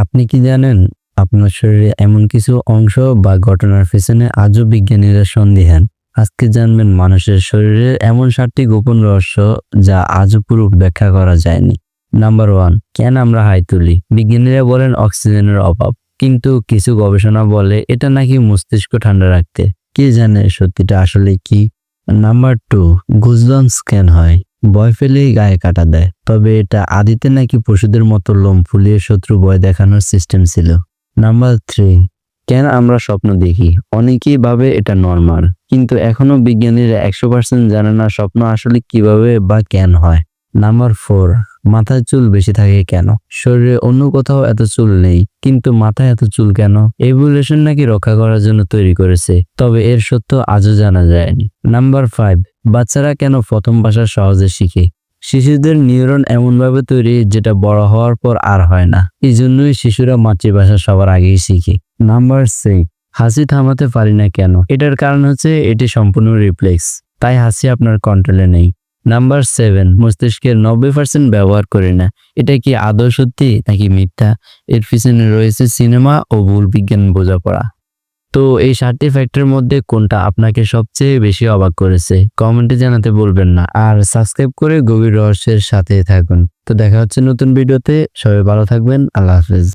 আপনি কি জানেন, আপনার শরীরে এমন কিছু অংশ বা ঘটনার পেছনে আজও বিজ্ঞানীরা সন্দিহান? আজকে জানবেন মানুষের শরীরের এমন সাতটি গোপন রহস্য যা আজও পুরো ব্যাখ্যা করা যায়নি। নাম্বার ওয়ান, কেন আমরা হাই তুলি? বিজ্ঞানীরা বলেন অক্সিজেনের অভাব। কিন্তু কিছু গবেষণা বলে এটা নাকি মস্তিষ্ক ঠান্ডা রাখতে। কে জানে সত্যিটা আসলে কি? নাম্বার টু গুজবাম্পস কেন হয়। ভয় পেলেই গায়ে কাটা দেয়। তবে এটা আদিতে নাকি পশুদের মতো লোম ফুলিয়ে শত্রু ভয় দেখানোর সিস্টেম ছিল। নাম্বার থ্রি কেন আমরা স্বপ্ন দেখি? অনেকেই ভাবে এটা নর্মাল কিন্তু এখনও বিজ্ঞানীরা একশো পার্সেন্ট জানে না স্বপ্ন আসলে কীভাবে বা কেন হয়। নাম্বার ফোর মাথায় চুল বেশি থাকে কেন? শরীরে অন্য কোথাও এত চুল নেই, কিন্তু মাথায় এত চুল কেন? এভুলেশন নাকি রক্ষা করার জন্য তৈরি করেছে, তবে এর সত্য আজও জানা যায়নি। নাম্বার ফাইভ বাচ্চারা কেন প্রথম ভাষা সহজে শিখে? শিশুদের নিউরন এমনভাবে তৈরি যেটা বড় হওয়ার পর আর হয় না। এই জন্যই শিশুরা মাতৃভাষা সবার আগেই শিখে। নাম্বার সিক্স হাসি থামাতে পারি না কেন? এটার কারণ হচ্ছে এটি সম্পূর্ণ রিফ্লেক্স তাই হাসি আপনার কন্ট্রোলে নেই। নাম্বার সেভেন মস্তিষ্কের নব্বই পার্সেন্ট ব্যবহার করি না। এটা কি আদৌ সত্যি নাকি মিথ্যা? এর পিছনে রয়েছে সিনেমা ও ভুল বিজ্ঞান বোঝাপড়া। তো এই সাতটি ফ্যাক্টরের মধ্যে কোনটা আপনাকে সবচেয়ে বেশি অবাক করেছে? কমেন্টে জানাতে বলবেন না। আর সাবস্ক্রাইব করে গভীর রহস্যের সাথে থাকুন। তো দেখা হচ্ছে নতুন ভিডিওতে সবাই ভালো থাকবেন। আল্লাহ হাফেজ।